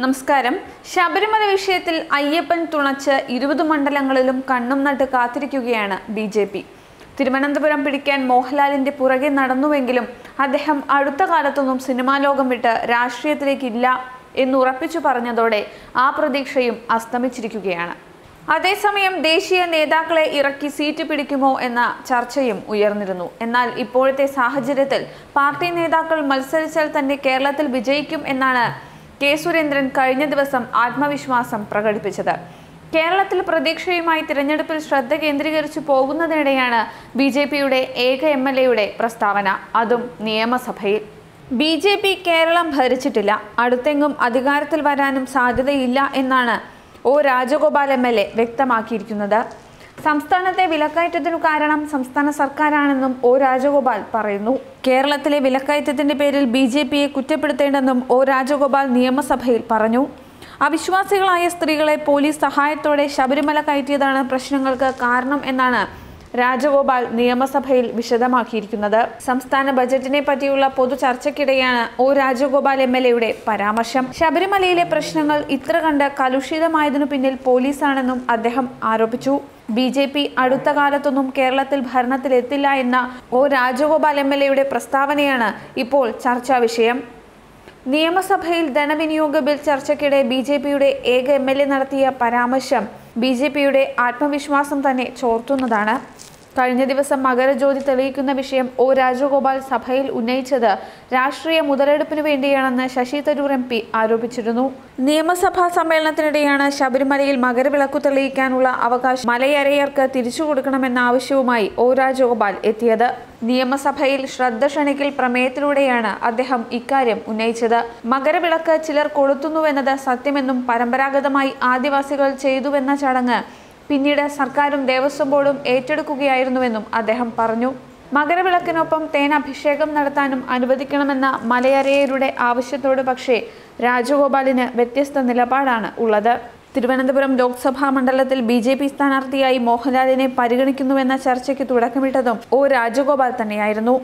നമസ്കാരം. ശബരിമല വിഷയത്തിൽ അയ്യപ്പൻ തുണച്ച് ഇരുപത് മണ്ഡലങ്ങളിലും കണ്ണും നട്ട് കാത്തിരിക്കുകയാണ് ബി ജെ പി. തിരുവനന്തപുരം പിടിക്കാൻ മോഹൻലാലിന്റെ പുറകെ നടന്നുവെങ്കിലും അദ്ദേഹം അടുത്ത കാലത്തൊന്നും സിനിമാ ലോകം വിട്ട് രാഷ്ട്രീയത്തിലേക്കില്ല എന്ന് ഉറപ്പിച്ചു പറഞ്ഞതോടെ ആ പ്രതീക്ഷയും അസ്തമിച്ചിരിക്കുകയാണ്. അതേസമയം ദേശീയ നേതാക്കളെ ഇറക്കി സീറ്റ് പിടിക്കുമോ എന്ന ചർച്ചയും ഉയർന്നിരുന്നു. എന്നാൽ ഇപ്പോഴത്തെ സാഹചര്യത്തിൽ പാർട്ടി നേതാക്കൾ മത്സരിച്ചാൽ തന്നെ കേരളത്തിൽ വിജയിക്കും എന്നാണ് കെ സുരേന്ദ്രൻ കഴിഞ്ഞ ദിവസം ആത്മവിശ്വാസം പ്രകടിപ്പിച്ചത്. കേരളത്തിൽ പ്രതീക്ഷയുമായി തിരഞ്ഞെടുപ്പിൽ ശ്രദ്ധ കേന്ദ്രീകരിച്ചു പോകുന്നതിനിടെയാണ് ബി ജെ പിയുടെ ഏക എം എൽ എയുടെ പ്രസ്താവന. അതും നിയമസഭയിൽ. ബി ജെ പി കേരളം ഭരിച്ചിട്ടില്ല. അടുത്തെങ്ങും അധികാരത്തിൽ വരാനും സാധ്യതയില്ല എന്നാണ് O Rajagopal M L A വ്യക്തമാക്കിയിരിക്കുന്നത്. സംസ്ഥാനത്തെ വിലക്കയറ്റത്തിനു കാരണം സംസ്ഥാന സർക്കാരാണെന്നും ഒ രാജഗോപാൽ പറയുന്നു. കേരളത്തിലെ വിലക്കയറ്റത്തിന്റെ പേരിൽ ബി ജെ പിയെ കുറ്റപ്പെടുത്തേണ്ടെന്നും ഒ രാജഗോപാൽ നിയമസഭയിൽ പറഞ്ഞു. അവിശ്വാസികളായ സ്ത്രീകളെ പോലീസ് സഹായത്തോടെ ശബരിമല കയറ്റിയതാണ് പ്രശ്നങ്ങൾക്ക് കാരണം എന്നാണ് രാജഗോപാൽ നിയമസഭയിൽ വിശദമാക്കിയിരിക്കുന്നത്. സംസ്ഥാന ബജറ്റിനെ പറ്റിയുള്ള പൊതു ചർച്ചയ്ക്കിടെയാണ് ഒ രാജഗോപാൽ എം എൽ എയുടെ പരാമർശം. ശബരിമലയിലെ പ്രശ്നങ്ങൾ ഇത്ര കണ്ട് കലുഷിതമായതിനു പിന്നിൽ പോലീസാണെന്നും അദ്ദേഹം ആരോപിച്ചു. ബി ജെ പി അടുത്ത കാലത്തൊന്നും കേരളത്തിൽ ഭരണത്തിലെത്തില്ല എന്ന ഒ രാജഗോപാൽ എം എൽ എയുടെ പ്രസ്താവനയാണ് ഇപ്പോൾ ചർച്ചാ വിഷയം. നിയമസഭയിൽ ധനവിനിയോഗ ബിൽ ചർച്ചയ്ക്കിടെ ബി ജെ പിയുടെ ഏക എം എൽ എ നടത്തിയ പരാമർശം ബി ജെ പിയുടെ ആത്മവിശ്വാസം തന്നെ ചോർത്തുന്നതാണ്. കഴിഞ്ഞ ദിവസം മകരജ്യോതി തെളിയിക്കുന്ന വിഷയം ഒ രാജഗോപാൽ സഭയിൽ ഉന്നയിച്ചത് രാഷ്ട്രീയ മുതലെടുപ്പിന് വേണ്ടിയാണെന്ന് ശശി തരൂർ എം പി ആരോപിച്ചിരുന്നു. നിയമസഭാ സമ്മേളനത്തിനിടെയാണ് ശബരിമലയിൽ മകരവിളക്കു തെളിയിക്കാനുള്ള അവകാശം മലയരയർക്ക് തിരിച്ചു കൊടുക്കണമെന്ന ആവശ്യവുമായി ഒ രാജഗോപാൽ എത്തിയത്. നിയമസഭയിൽ ശ്രദ്ധ ക്ഷണിക്കൽ പ്രമേയത്തിലൂടെയാണ് അദ്ദേഹം ഇക്കാര്യം ഉന്നയിച്ചത്. മകരവിളക്ക് ചിലർ കൊളുത്തുന്നുവെന്നത് സത്യമെന്നും പരമ്പരാഗതമായി ആദിവാസികൾ ചെയ്തുവെന്ന ചടങ്ങ് പിന്നീട് സർക്കാരും ദേവസ്വം ബോർഡും ഏറ്റെടുക്കുകയായിരുന്നുവെന്നും അദ്ദേഹം പറഞ്ഞു. മകരവിളക്കിനൊപ്പം തേൻ അഭിഷേകം നടത്താനും അനുവദിക്കണമെന്ന മലയരയരുടെ ആവശ്യത്തോട് പക്ഷേ രാജഗോപാലിന് വ്യത്യസ്ത നിലപാടാണ് ഉള്ളത്. തിരുവനന്തപുരം ലോക്സഭാ മണ്ഡലത്തിൽ ബി ജെ പി സ്ഥാനാർത്ഥിയായി മോഹൻലാലിനെ പരിഗണിക്കുന്നുവെന്ന ചർച്ചയ്ക്ക് തുടക്കമിട്ടതും ഒ രാജഗോപാൽ തന്നെയായിരുന്നു.